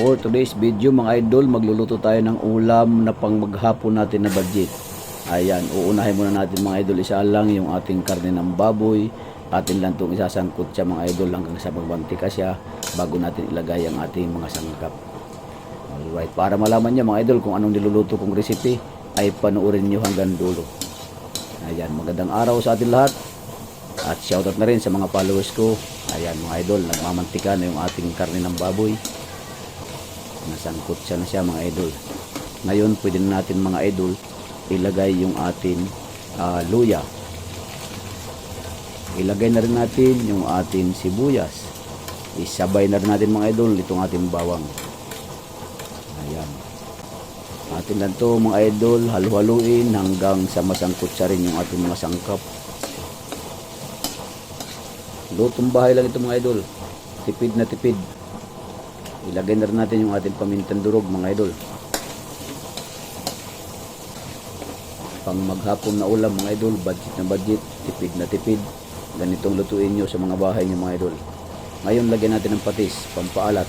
For today's video mga idol, magluluto tayo ng ulam na pang maghapon natin na budget. Ayan, uunahin muna natin mga idol, isa lang yung ating karne ng baboy. Atin lang itong isasangkot siya mga idol hanggang sa magbantika siya bago natin ilagay ang ating mga sangkap. Alright, para malaman niyo mga idol kung anong niluluto kong recipe ay panoorin niyo hanggang dulo. Ayan, magandang araw sa atin lahat. At shoutout na rin sa mga followers ko. Ayan mga idol, nagmamantika na yung ating karne ng baboy. Nasangkot siya na siya mga idol. Ngayon, pwede na natin mga idol ilagay yung ating ah, luya. Ilagay na rin natin yung ating sibuyas. Isabay na rin natin mga idol itong ating bawang. Ayan. Atin lang to mga idol, halu-haluin hanggang sa masangkot siya rin yung ating mga sangkap. Lutong bahay lang ito mga idol. Tipid na tipid. Ilagay na rin natin yung ating pamintang durog mga idol. Pang maghapon na ulam mga idol, budget na budget, tipid na tipid. Ganitong lutuin nyo sa mga bahay nyo mga idol. Ngayon lagyan natin ng patis, pampaalat.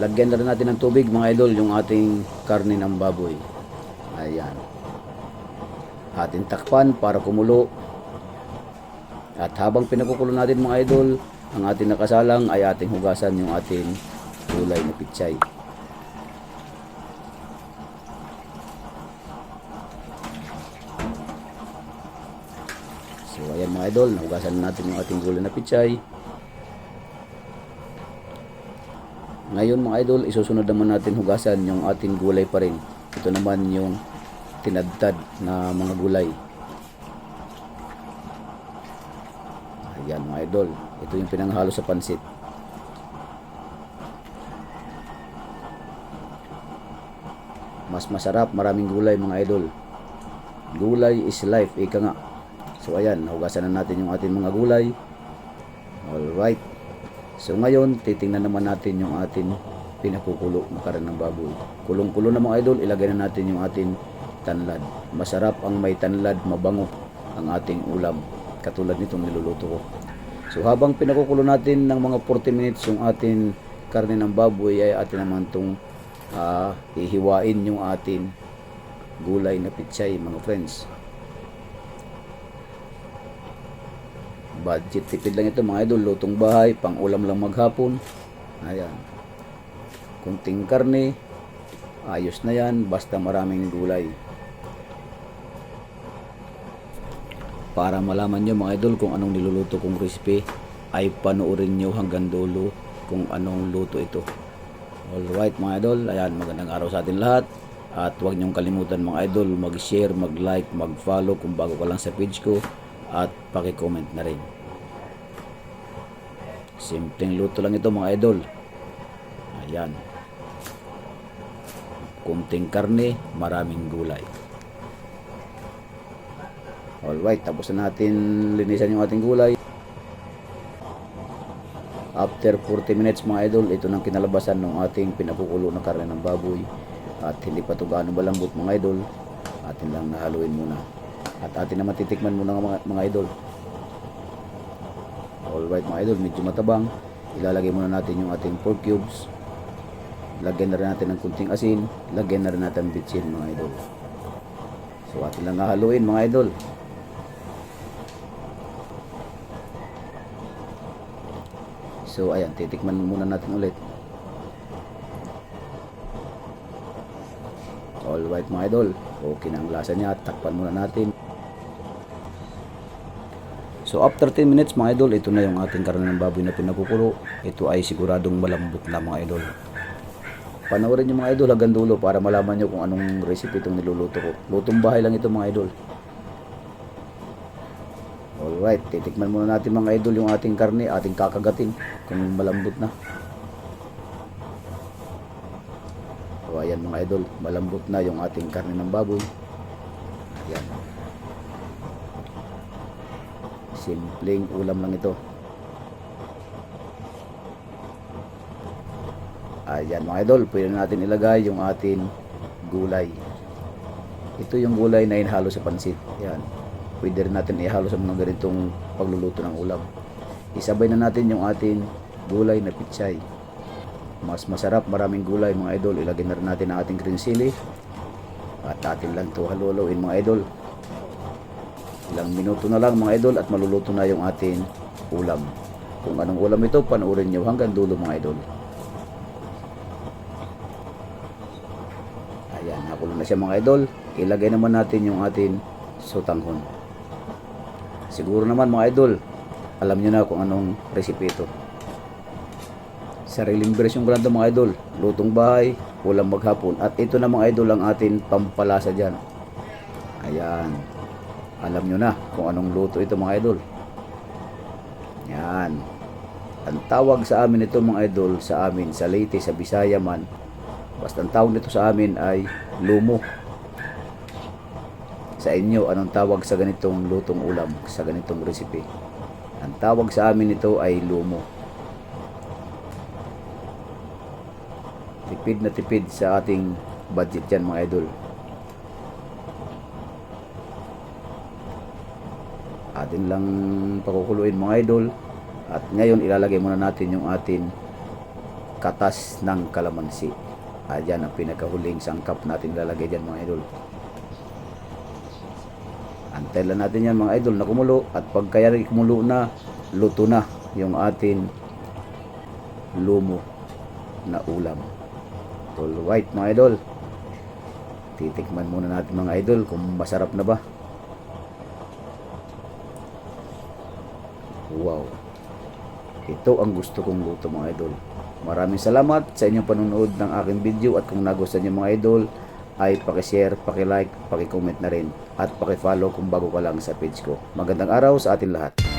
Lagyan na rin natin ng tubig mga idol yung ating karne ng baboy. Ayan. Ating takpan para kumulo. At habang pinakukulo natin mga idol, ang ating nakasalang ay ating hugasan yung ating gulay na pichay. So ayan mga idol, nahugasan na natin yung ating gulay na pichay. Ngayon mga idol, isusunod naman natin hugasan yung ating gulay pa rin. Ito naman yung tinadtad na mga gulay. Ayan mga idol, ito yung pinanghalo sa pansit. Mas masarap, maraming gulay mga idol. Gulay is life, ika nga. So ayan, nahugasan na natin yung ating mga gulay. Alright. So ngayon, titingnan naman natin yung ating pinakukulo na karan ng baboy. Kulong-kulo na mga idol, ilagay na natin yung ating tanlad. Masarap ang may tanlad, mabango ang ating ulam. Katulad nitong niluluto ko. So habang pinakukulo natin ng mga 40 minutes yung ating karne ng baboy ay atin naman itong ah, ihiwain yung ating gulay na pitsay mga friends. Budget tipid lang ito mga idol, lutong bahay, pang ulam lang maghapon. Ayan. Kunting karne, ayos na yan, basta maraming gulay. Para malaman nyo mga idol kung anong niluluto kong recipe, ay panoorin nyo hanggang dulo kung anong luto ito. Alright mga idol, ayan, magandang araw sa atin lahat. At huwag niyong kalimutan mga idol, mag-share, mag-like, mag-follow kung bago ka lang sa page ko. At paki-comment na rin. Simpleng luto lang ito mga idol. Ayan. Kunting karne, maraming gulay. Alright, tapos na natin linisan yung ating gulay. After 40 minutes mga idol, ito nang kinalabasan ng ating pinakukulo na karne ng baboy. At hindi pa ito gaano malambot mga idol. Atin lang nahaluin muna. At atin na matitikman muna mga, mga idol. Alright mga idol, medyo matabang. Ilalagay muna natin yung ating pork cubes. Lagyan na rin natin ng kunting asin. Lagyan na rin natin bitsin mga idol. So atin lang nahaluin mga idol. So ayan, titikman muna natin ulit. Alright mga idol, okay na ang lasa niya. Takpan muna natin. So after 10 minutes mga idol, ito na yung ating karne ng baboy na pinakukulo. Ito ay siguradong malambot na mga idol. Panoorin nyo mga idol hanggang dulo para malaman nyo kung anong recipe itong niluluto ko. Lutong bahay lang ito mga idol. Alright, titikman muna natin mga idol yung ating karne, ating kakagatin kung malambot na. So ayan mga idol, malambot na yung ating karne ng baboy. Ayan. Simpleng ulam lang ito. Ayan mga idol, pwede na natin ilagay yung ating gulay. Ito yung gulay na inhalo sa pansit. Ayan. Pwede rin natin ihalo sa mga ganitong pagluluto ng ulam. Isabay na natin yung ating gulay na pichay. mas masarap, maraming gulay mga idol. Ilagay na rin natin ang ating green chili. At atin lang ito haluluin mga idol. Ilang minuto na lang mga idol at maluluto na yung ating ulam. Kung anong ulam ito, panoorin nyo hanggang dulo mga idol. Ayan, nakulo na siya mga idol. Ilagay naman natin yung ating sutanghon. Siguro naman mga idol, alam nyo na kung anong recipe ito. Sariling version ko lang ito mga idol. Lutong bahay, ulam maghapon. At ito na mga idol ang ating pampalasa dyan. Ayan. Alam nyo na kung anong luto ito mga idol. Yan. Ang tawag sa amin ito mga idol, sa amin, sa Leyte, sa Bisaya man, basta ang tawag nito sa amin ay lumo. Sa inyo, anong tawag sa ganitong lutong ulam, sa ganitong recipe? Ang tawag sa amin ito ay lumo. Tipid na tipid sa ating budget yan mga idol. Atin lang pakukuluin mga idol. At ngayon ilalagay muna natin yung atin katas ng kalamansi. Ayan ang pinakahuling sangkap natin lalagay dyan mga idol. Antay lang natin yan mga idol na kumulo at pag kaya kumulo na, luto na yung atin lumo na ulam. All white mga idol. Titikman muna natin mga idol kung masarap na ba. Wow. Ito ang gusto kong luto mga idol. Maraming salamat sa inyong panonood ng aking video at kung nagustuhan niyo mga idol ay paki-share, paki-like, paki-comment na rin at paki-follow kung bago ka lang sa page ko. Magandang araw sa atin lahat.